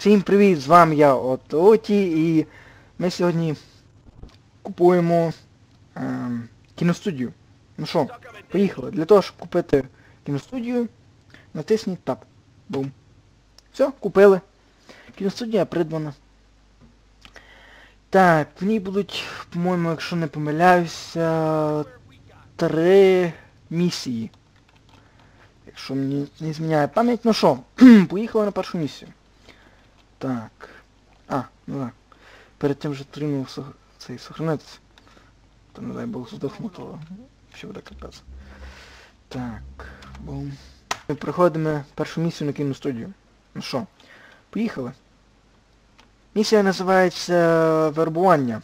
Всім привіт, з вами я от Оті і ми сьогодні купуємо ем, кіностудію. Ну що, поїхали. Для того, щоб купити кіностудію, натисніть Tab. Бум. Все, купили. Кіностудія придбана. Так, в ній будуть, по-моєму, якщо не помиляюся, три місії. Якщо мені не зміняє пам'ять, ну що, поїхали на першу місію. Так. А, ну так. Перед тим вже потрібно цей сохранитися. То не дай Бог здохну, то ще буде капець. Так, бум. Ми проходимо першу місію на кіностудію. Ну що, поїхали. Місія називається вербування.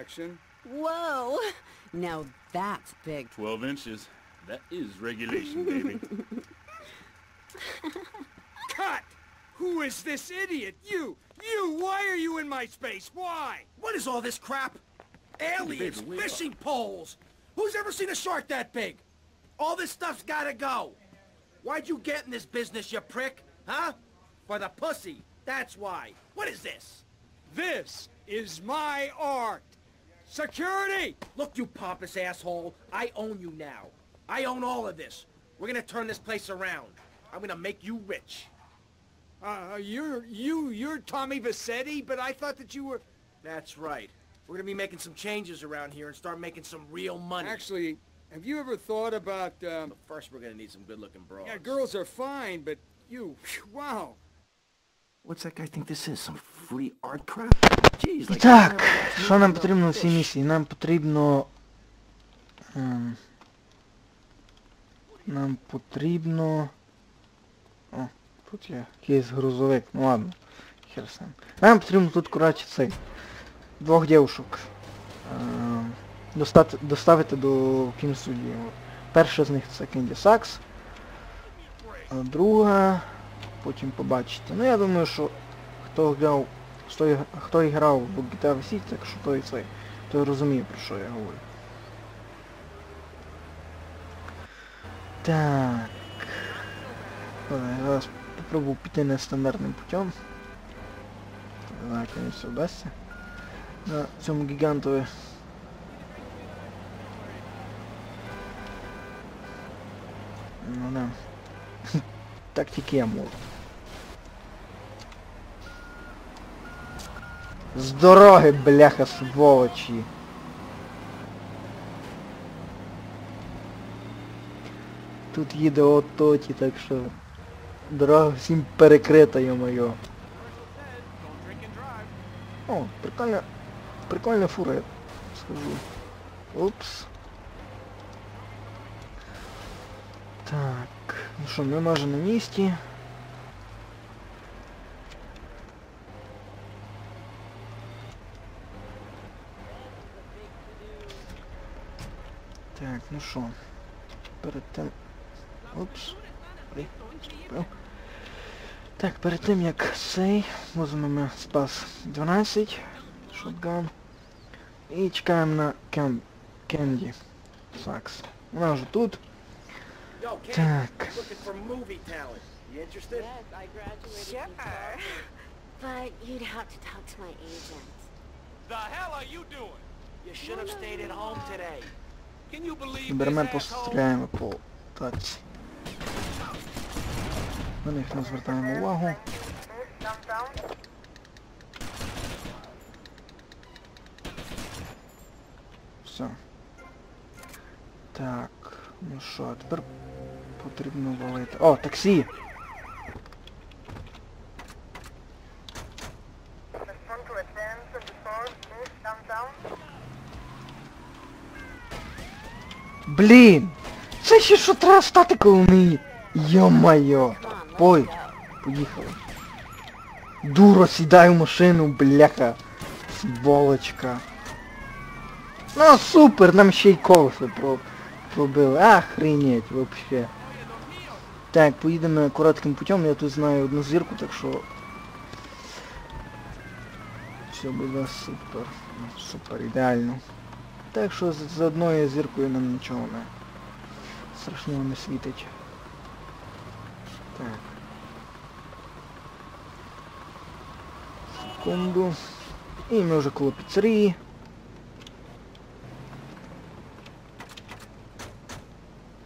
Action. Whoa! Now that's big. 12 inches. That is regulation, baby. Who is this idiot? You! You! Why are you in my space? Why? What is all this crap? Aliens, Baby, wake up. fishing poles. Who's ever seen a shark that big? All this stuff's gotta go. Why'd you get in this business, you prick? Huh? For the pussy. That's why. What is this? This is my art! Security! Look, you pompous asshole. I own you now. I own all of this. We're gonna turn this place around. I'm gonna make you rich. Uh, you're, you, you're Tommy Vassetti, but I thought that you were... That's right. We're gonna be making some changes around here and start making some real money. Actually, have you ever thought about, um... But first we're gonna need some good-looking bros. Yeah, girls are fine, but you, phew, wow. What's that guy think this is? Some free art crap? Jeez, like Так, що нам потрібно в цій місії? Нам потрібно... ем, нам потрібно... О, тут є якийсь грузовик, ну ладно. Хер ним. Нам потрібно тут, коротше, цей. Двох дівушок. Ем, достати, доставити до кіносудії. От. Перша з них це Кенді Сакс. А друга... Потім побачите. Ну я думаю, що хто грав хто, хто грав в GTA Vice так що той цей, той розуміє про що я говорю. Так. Зараз попробую піти нестандартним путем. Мені все вдасться. На цьому гігантові. Ну да. Так тільки я можу. З дороги, бляха, сволочі. Тут їде ототі, так що... Дорога всім перекрита, йо-моє. О, прикольна... Прикольна фура, я скажу. Упс. Так, ну що, ми майже на місці. Так, ну що, перед тим... Упс. Так, перед тим як цей, візьмемо спас 12, шотган. І чекаємо на Кен... Кенді. Так. На них не звертаємо увагу. Все. Так, ну що, тепер потрібно валити. О, таксі! Блін! Це ще що треба стати мені? Йо-майо! Пой, поїхали. Дуро, сідай в машину, бляха. Сволочка. Ну супер, нам ще й колеса про, пробили. Охренеть, вообще. Так, поїдемо коротким путем, я тут знаю одну зірку, так що... Все буде супер. Супер, ідеально. Так що з, з одною зіркою нам нічого не страшного не світить. Так. Секунду. І ми уже коло піцерії.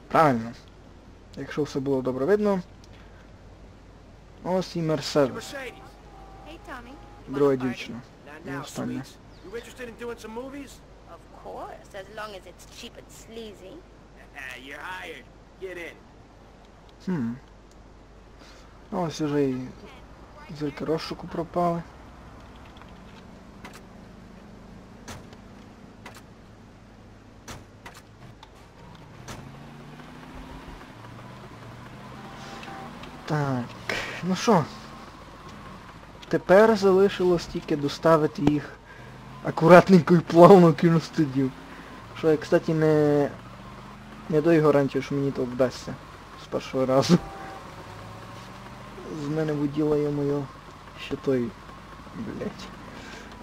Правильно. Якщо все було добре видно. Ось і Мерседес. Друга дівчина. І остання. Of course, as long as it's cheap and sleazy. You're hired. Get in. Hmm. Ну, Ось уже і зірки розшуку пропали. Так, ну що, тепер залишилось тільки доставити їх акуратненько і плавно в кіностудію. Що я, кстати, не... не даю гарантію, що мені то вдасться з першого разу. Мене виділає моє ще той... Блять.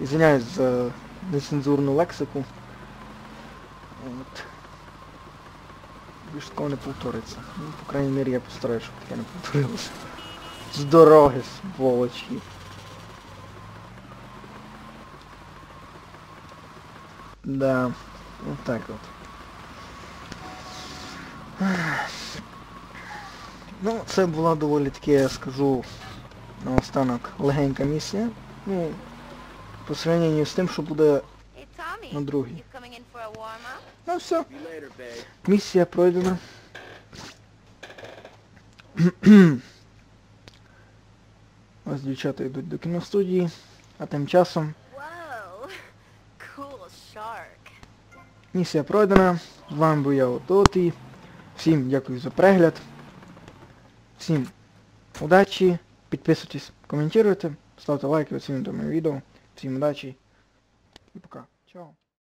Ізвиняюсь за нецензурну лексику. От. Більш такого не повториться. Ну, по крайній мірі я постараюсь, щоб таке не повторилося. З дороги, сволочі. Да, вот так от. Ну, це була доволі таки, я скажу, наостанок легенька місія. Ну, по сравненню з тим, що буде на другій. Ну все, місія пройдена. Ось дівчата йдуть до кіностудії, а тим часом місія пройдена. З вами був я Ототий. Всім дякую за перегляд. Всім удачі. Підписуйтесь, коментуйте, ставте лайки, оцінюйте моє відео. Всім удачі і пока. Чао.